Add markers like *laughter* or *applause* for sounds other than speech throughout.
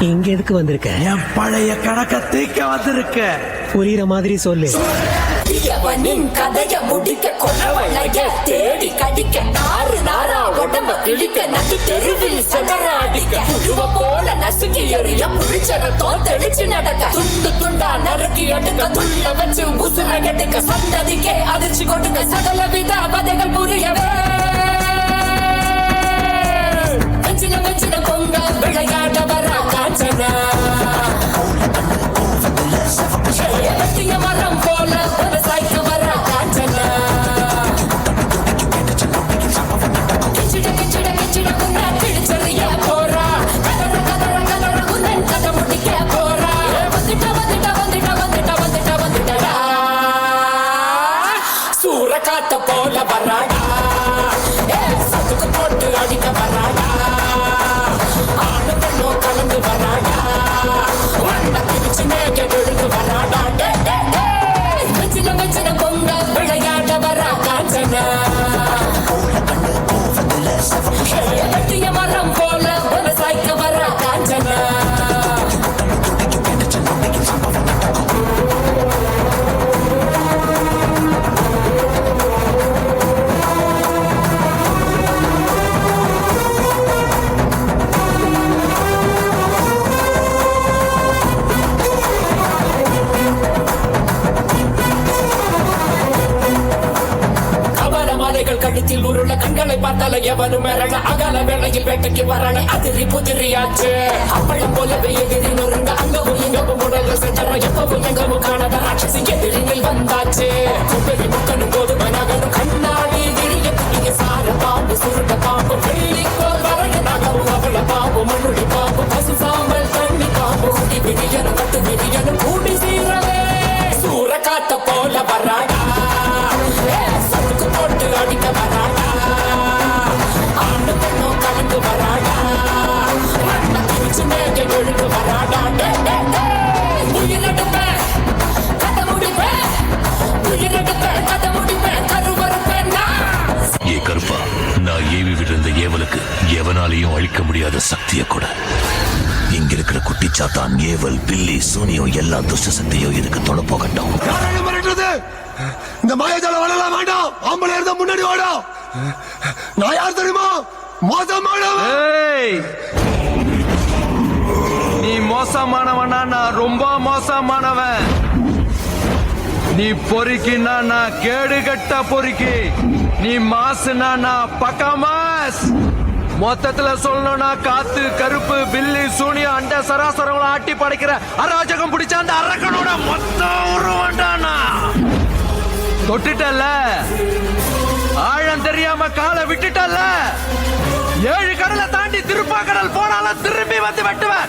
இங்க எதுக்கு வந்திருக்க? என் பழைய கணக்க தீக்க வந்திருக்க. புரியுற மாதிரி சொல்லு. எவனின் கதைய முடிக்க கொலவளைய தேடி கடிக்க நாறு நாரா உடம்ப கிழிக்க நட்டு தெருவில் செதறாடிக்க புழுவ போல நசுக்கி எறிய புளிச்சரத்தோ தெளிச்சு நடக்க. துண்டு துண்டா நறுக்கி எடுக்க துள்ள வச்சு உசுர கெடுக்க. சந்ததிக்கே அதிர்ச்சி கொடுக்க சகல வித கதைகள் புரியவே. வச்சின பொங்க விளையாட வர காஞ்சனா வெட்டிய மரம் போல கண்ணத்தில் உருள கண்களை பார்த்தால எவனும் மிரள அகல வேளையில் வேட்டைக்கு வரல. அதிரி புதிரியாச்சு. அப்பளம் போலவே எதிரி நொறுங்க அங்கவும் இங்கவும் உடல்ல செஞ்சற எப்பவும் எங்கவும் காணாத ராட்சசி எதிரிகள் வந்தாச்சு. குப்பரி முக்கனும் போது மனகனும் கண்ணாடி விழிய இங்க சார பாம்பு சுருட்ட பாம்பு வெள்ளிக்கோல் அழிக்க முடியாத சக்தியை கூட. இங்க இருக்கிற குட்டிச்சாத்தான் ஏவல் பில்லி சூனியம் எல்லா துஷ்ட சக்தியும் இதுக்கு தொட போகட்டும். இந்த மாயாஜால வளரலாம் வேண்டாம். ஆம்பளை இருந்தா முன்னாடி வாடா. நான் யார் தெரியுமா? மோசமானவன். நீ மோசமானவனா? நான் ரொம்ப மோசமானவன். நீ பொறுக்கினா நான் கேடு கட்ட பொறுக்கி. நீ மாசுனா நான் பக்கா மாஸ். மொத்தத்துல சொல்லணும்னா காத்து கருப்பு பில்லி சூனியம் அண்ட சராசரங்களை ஆட்டி படைக்கிற அராஜகம் பிடிச்ச அந்த அரக்கனோட மொத்த உருவண்டானா தொட்டுட்டல்ல? ஆழம் தெரியாம காலை விட்டுட்டல்ல? ஏழு கடலை தாண்டி திருப்பாக்கடல் போனாலும் திரும்பி வந்து வெட்டுவேன்.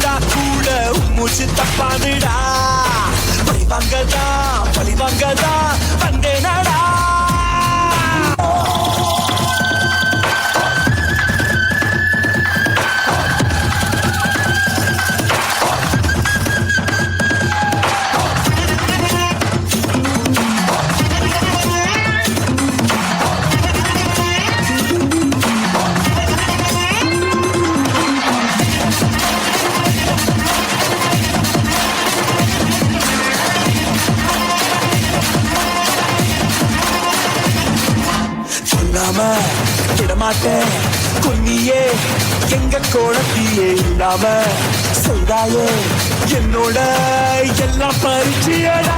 மூச்சு தப்பாதுடா பழி வாங்கதா பழி வாங்கதா வந்தே வந்தேனடா விடமாட்டேன். கொன்னியே எங்க கோணத்தியே இல்லாம செய்தாயே. என்னோட எல்லாம் பரிச்சயடா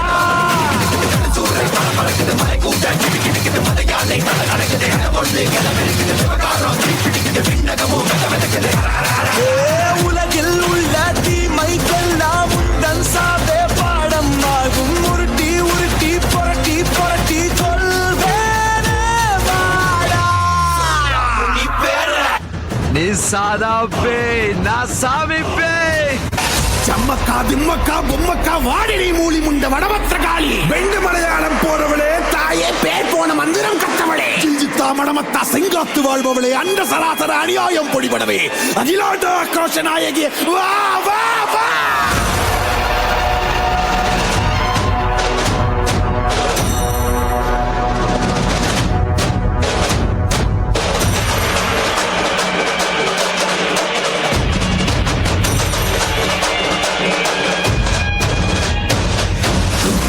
ஏ, சாதா பேய் நான் சாமி பேய் சம்மக்கா திம்மக்கா பொம்மக்கா வாடினி மூலி முண்ட வடபத்திர காளி வெண்டு மலையாளம் போறவளே தாயே பேர் போன மந்திரம் கட்டவளே சிஞ்சித்தா மடமத்தா செங்காத்து வாழ்பவளே அண்ட சராசர அநியாயம் பொடிபடவே அகிலாண்ட ஆக்ரோஷ நாயகி வா வா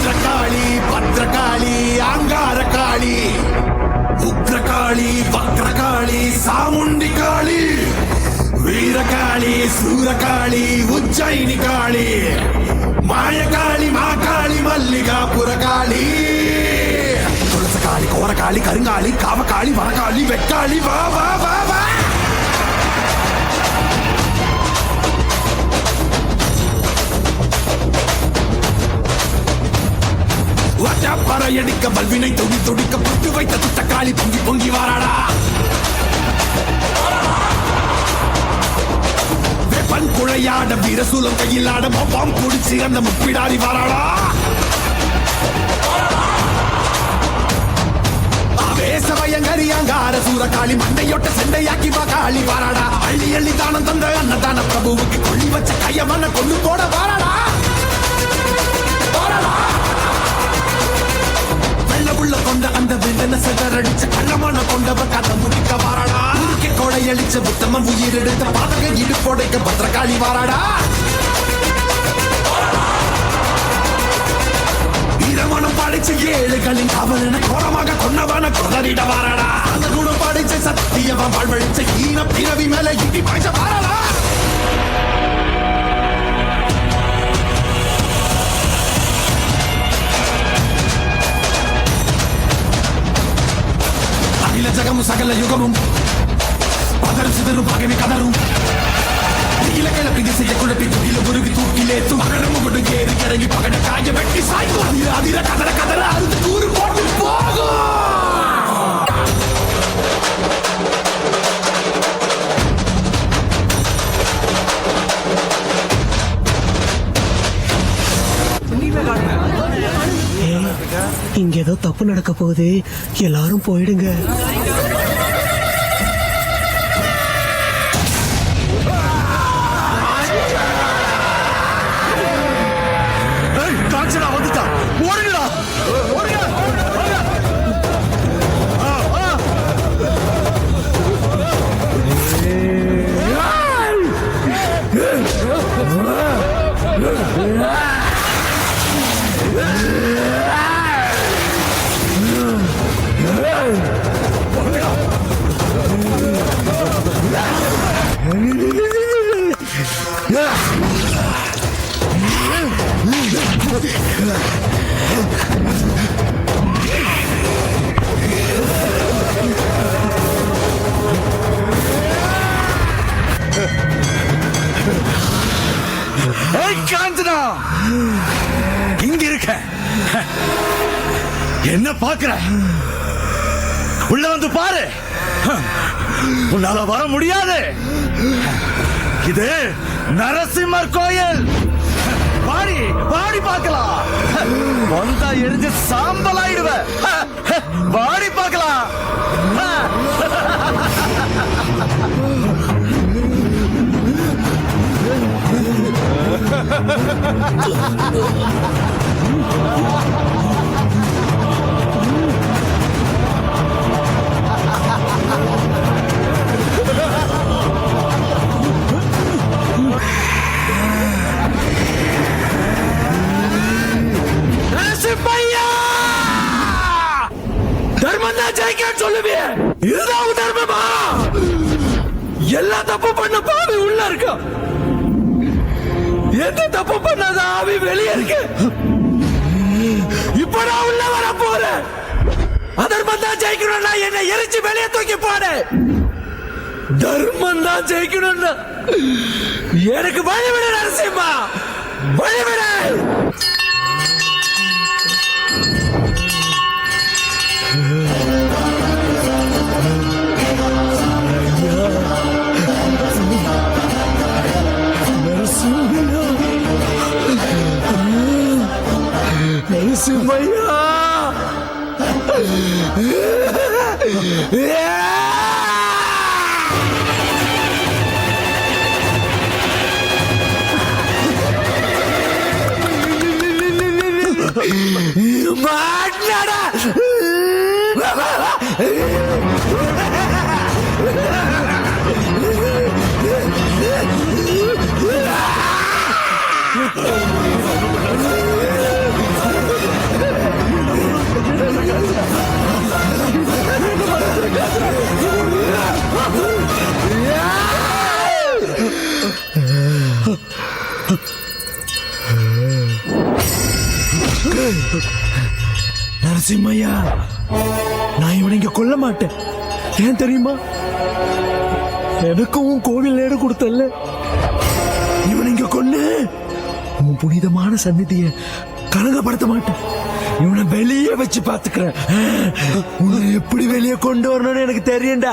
வா பத்ரகாளி ஆங்கார காளி உக்ரகாளி வக்ரகாளி சாமுண்டி காளி வீரகாளி சூரகாளி உஜ்ஜயினி காளி மாயகாளி மாகாளி மல்லிகாபுர காளி துளசகாளி கோரகாளி கருங்காளி காவகாளி வரகாளி வெக்காளி வா வா வா வா பறையடிக்க பல்வினை தொடி துடிக்க பட்டு வைத்த துட்டக்காளி பொங்கி பொங்கி வாராடா. வெப்பன் குழையாட வீரசூலம் கையிலாட மொப்பாம் குடிச்சு அந்த முப்பிடாரி வாராடா. ஆவேசவயங்கரி அங்கார சூரகாளி மண்டையொட்ட செண்டையாக்கி வா காளி வாராடா. அள்ளி அள்ளி தானம் தந்த அன்னதான பிரபுவுக்கு கொள்ளி வச்ச கையமான கொண்டு போட வாராடா. வெள்ள உள்ள கொண்ட அந்த வில்லன சிதறடிச்ச கள்ளமான கொண்டவ கதை முடிக்க வாராடா. உருக்கி கொடையளிச்ச புத்தமன் உயிர் எடுத்த பாதக இடுப்போடைக்க கொடைக்க பத்திரகாளி வாராடா. இரமணம் படிச்ச ஏழுகளின் காவலன கோரமாக கொன்னவன கொதறிட வாராடா. அந்த குணம் படிச்ச சத்தியவன் வாழ்வழிச்ச ஈன பிறவி மேல இட்டி பாய்ச்ச வாராடா. జగము సగల యుగము. పదరు సిదరు పగని కదరు. ఇలకల పిదిసి ఎకుడపి గుడిలు గురువి తూకిలేతు. అగడము గుడు గేరి కరగి పగడ కాయ సాయి. అదిర కదర కదర. ஏதோ தப்பு நடக்க போகுது. எல்லாரும் போயிடுங்க. காஞ்சனா இங்க இருக்க. என்ன பாக்குற உள்ள வந்து பாரு. உன்னால வர முடியாது. இது நரசிம்மர் கோயில். பாடி பாடி பார்க்கலாம். வந்தா எரிஞ்சு சாம்பல் ஆயிடுவ பாடி பார்க்கலாம். தர்மம் தான் ஜெயிக்கன்னு சொல்லுவேன் இதுதான் உன் தர்மமா? எல்லா தப்பு பண்ண பாவி உள்ள இருக்க. எந்த தப்பு பண்ணாத ஆவி வெளியே இருக்கு. இப்ப நான் உள்ள வர போறேன் அதர்மம் தான் ஜெயிக்கணும்னா என்னை எரிச்சு வெளியே தூக்கி போடு. தர்மம் தான் ஜெயிக்கணும்னா. எனக்கு வழிவிட நரசிம்மா. வழிவிட. நரசிம்மையா மாட்டாடா *laughs* நரசிம்மையா நான் இவனை இங்க கொல்ல மாட்டேன். ஏன் தெரியுமா? எனக்கும் கோவில் நேரம் கொடுத்தல்ல. இவனை இங்க கொண்டு உன் புனிதமான சந்நிதிய கலங்கப்படுத்த மாட்டேன். இவனை வெளியே வச்சு பாத்துக்கிறேன் உன்னை எப்படி வெளியே கொண்டு வரணும்னு எனக்கு தெரியண்டா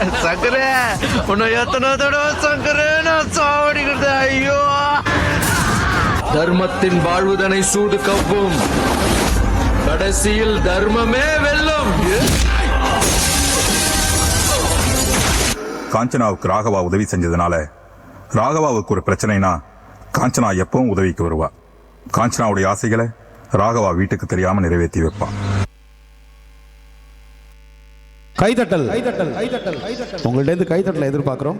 சங்கர உன்னை எத்தனை தடவை சங்கர நான் சாவடிக்கிறது? ஐயோ. தர்மத்தின் வாழ்வுதனை சூது கவ்வும். கடைசியில் தர்மமே வெல்லும். காஞ்சனாவுக்கு ராகவா உதவி செஞ்சதுனால ராகவாவுக்கு ஒரு பிரச்சனைனா காஞ்சனா எப்பவும் உதவிக்கு வருவா. காஞ்சனாவுடைய ஆசைகளை ராகவா வீட்டுக்கு தெரியாம நிறைவேற்றி வைப்பான் கைதட்டல். கைதட்டல். கைதட்டல். கைதட்டல். உங்கள்ட்ட இருந்து கைதட்டலை எதிர்பார்க்குறோம்.